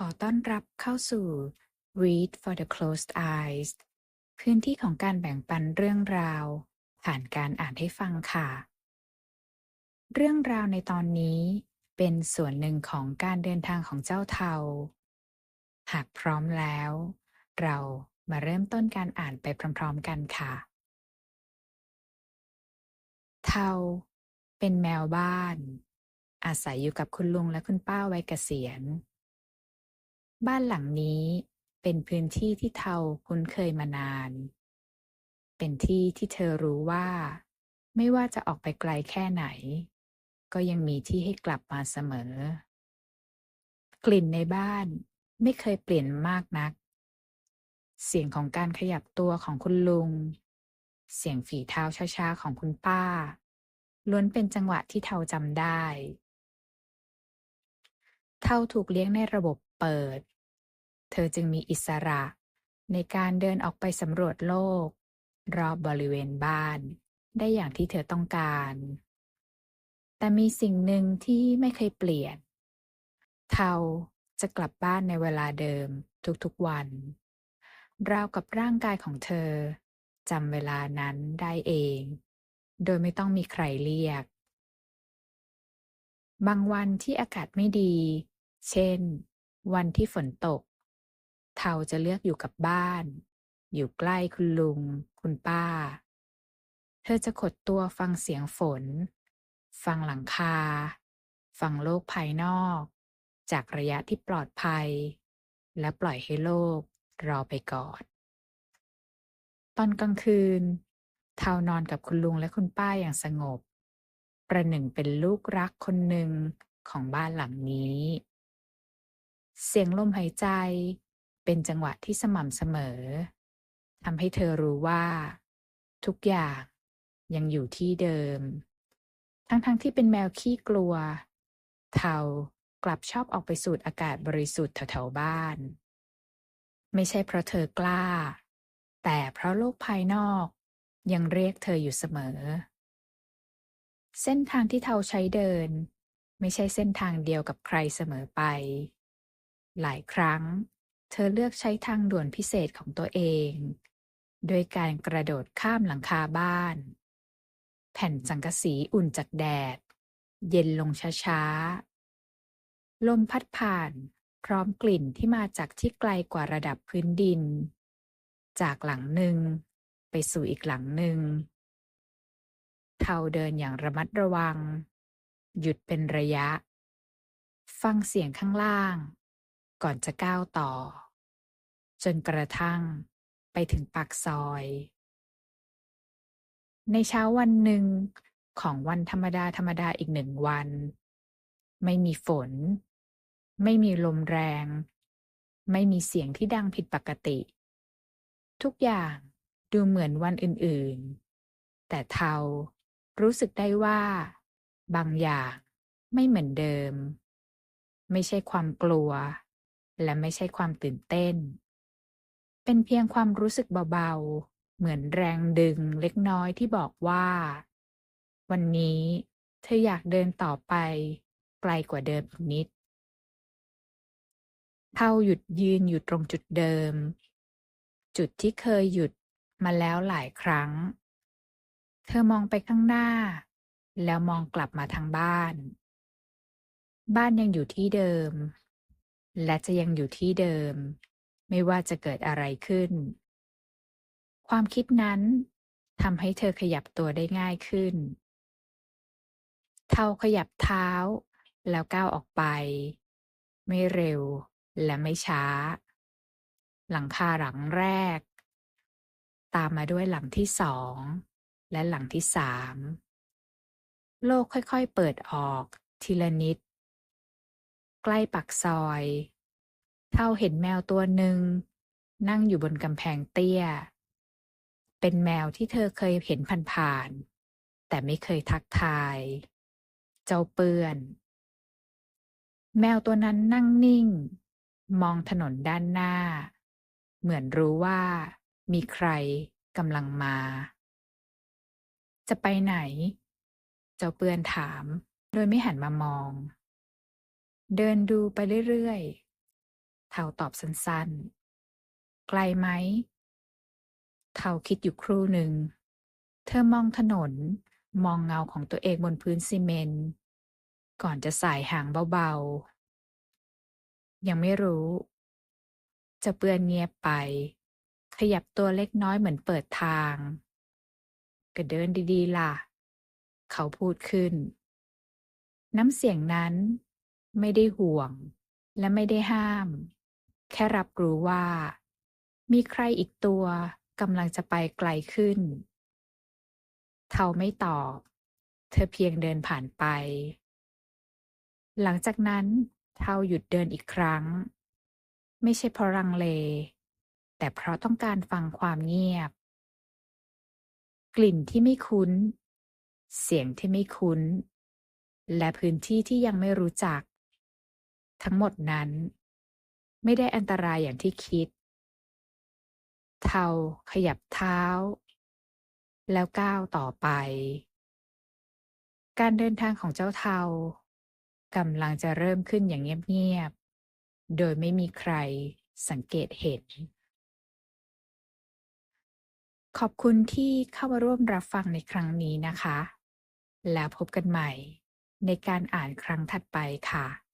ขอต้อนรับเข้าสู่ Read for the Closed Eyes พื้นที่ของการแบ่งปันเรื่องราว ผ่านการอ่านให้ฟังค่ะ เรื่องราวในตอนนี้เป็นส่วนหนึ่งของการเดินทางของเจ้าเทา หากพร้อมแล้ว เรามาเริ่มต้นการอ่านไปพร้อมๆกันค่ะ เทา เป็นแมวบ้าน อาศัยอยู่กับคุณลุงและคุณป้าไวัยเกษียณ บ้านหลังนี้เป็นพื้นที่ที่เทาคุ้นเคยมานาน เป็นที่ที่เธอรู้ว่า ไม่ว่าจะออกไปไกลแค่ไหน ก็ยังมีที่ให้กลับมาเสมอ กลิ่นในบ้านไม่เคยเปลี่ยนมากนัก เสียงของการขยับตัวของคุณลุง เสียงฝีเท้าช้าๆของคุณป้า ล้วนเป็นจังหวะที่เทาจำได้ เทาถูกเลี้ยงในระบบ เปิด เธอจึงมีอิสระ ในการเดินออกไปสำรวจโลก รอบบริเวณบ้าน ได้อย่างที่เธอต้องการ แต่มีสิ่งหนึ่งที่ไม่เคยเปลี่ยน เทาจะกลับบ้านในเวลาเดิมทุกๆวัน ราวกับร่างกายของเธอจำเวลานั้นได้เอง โดยไม่ต้องมีใครเรียก บางวันที่อากาศไม่ดี เช่น วันที่ฝนตก เทาจะเลือกอยู่กับบ้าน อยู่ใกล้คุณลุง คุณป้า เธอจะขดตัวฟังเสียงฝน ฟังหลังคา ฟังโลกภายนอก จากระยะที่ปลอดภัย และปล่อยให้โลกรอไปก่อน ตอนกลางคืน เทานอนกับคุณลุงและคุณป้าอย่างสงบ ประหนึ่งเป็นลูกรักคนหนึ่งของบ้านหลังนี้ เสียงลมหายใจ เป็นจังหวะที่สม่ำเสมอทำให้เธอรู้ว่า ทุกอย่างยังอยู่ที่เดิม ทั้งๆทที่เป็นแมวขี้กลัว เทากลับชอบออกไปสูดอากาศบริสุทธิ์แถวๆบ้าน ไม่ใช่เพราะเธอกล้า แต่เพราะโลกภายนอกยังเรียกเธออยู่เสมอ เส้นทางที่เทาใช้เดิน ไม่ใช่เส้นทางเดียวกับใครเสมอไป หลายครั้ง เธอเลือกใช้ทางด่วนพิเศษของตัวเอง โดยการกระโดดข้ามหลังคาบ้าน แผ่นสังกะสีอุ่นจากแดด เย็นลงช้าๆ ลมพัดผ่านพร้อมกลิ่นที่มาจากที่ไกลกว่าระดับพื้นดิน จากหลังหนึ่งไปสู่อีกหลังหนึ่ง เทาเดินอย่างระมัดระวัง หยุดเป็นระยะ ฟังเสียงข้างล่าง ก่อนจะก้าวต่อ จนกระทั่งไปถึงปากซอย ในเช้าวันหนึ่งของวันธรรมดาธรรมดาอีกหนึ่งวัน ไม่มีฝน ไม่มีลมแรง ไม่มีเสียงที่ดังผิดปกติ ทุกอย่างดูเหมือนวันอื่นๆ แต่เทารู้สึกได้ว่า บางอย่างไม่เหมือนเดิม ไม่ใช่ความกลัว และไม่ใช่ความตื่นเต้น เป็นเพียงความรู้สึกเบาๆ เหมือนแรงดึงเล็กน้อยที่บอกว่า วันนี้เธออยากเดินต่อไป ไกลกว่าเดิมอีกนิดเทาหยุดยืนอยู่ตรงจุดเดิม จุดที่เคยหยุดมาแล้วหลายครั้ง เธอมองไปข้างหน้า แล้วมองกลับมาทางบ้าน บ้านยังอยู่ที่เดิม และจะยังอยู่ที่เดิม ไม่ว่าจะเกิดอะไรขึ้น ความคิดนั้นทำให้เธอขยับตัวได้ง่ายขึ้น เทาขยับเท้า แล้วก้าวออกไป ไม่เร็วและไม่ช้า หลังคาหลังแรก ตามมาด้วยหลังที่สอง และหลังที่สาม โลกค่อยๆเปิดออกทีละนิด ใกล้ปากซอย เท่าเห็นแมวตัวหนึ่ง นั่งอยู่บนกำแพงเตี้ย เป็นแมวที่เธอเคยเห็นผ่านๆ แต่ไม่เคยทักทาย เจ้าเปื้อน แมวตัวนั้นนั่งนิ่ง มองถนนด้านหน้า เหมือนรู้ว่า มีใครกำลังมา จะไปไหน เจ้าเปื้อนถาม โดยไม่หันมามอง เดินดูไปเรื่อยๆเทาตอบสั้นๆ ไกลไหมเทาคิดอยู่ครู่หนึ่ง เธอมองถนน มองเงาของตัวเองบนพื้นซีเมนต์ ก่อนจะสายหางเบาๆ ยังไม่รู้ จะเปื้อนเงียบไป ขยับตัวเล็กน้อยเหมือนเปิดทาง ก็เดินดีๆ ล่ะ เขาพูดขึ้น น้ำเสียงนั้น ไม่ได้ห่วง และไม่ได้ห้าม แค่รับรู้ว่า มีใครอีกตัวกำลังจะไปไกลขึ้นเทาไม่ตอบ เธอเพียงเดินผ่านไป หลังจากนั้นเทาหยุดเดินอีกครั้ง ไม่ใช่เพราะรังเล แต่เพราะต้องการฟังความเงียบ กลิ่นที่ไม่คุ้น เสียงที่ไม่คุ้น และพื้นที่ที่ยังไม่รู้จัก ทั้งหมดนั้น ไม่ได้อันตรายอย่างที่คิด เทาขยับเท้า แล้วก้าวต่อไป การเดินทางของเจ้าเทากำลังจะเริ่มขึ้นอย่างเงียบๆ โดยไม่มีใครสังเกตเห็น ขอบคุณที่เข้ามาร่วมรับฟังในครั้งนี้นะคะ แล้วพบกันใหม่ในการอ่านครั้งถัดไปค่ะ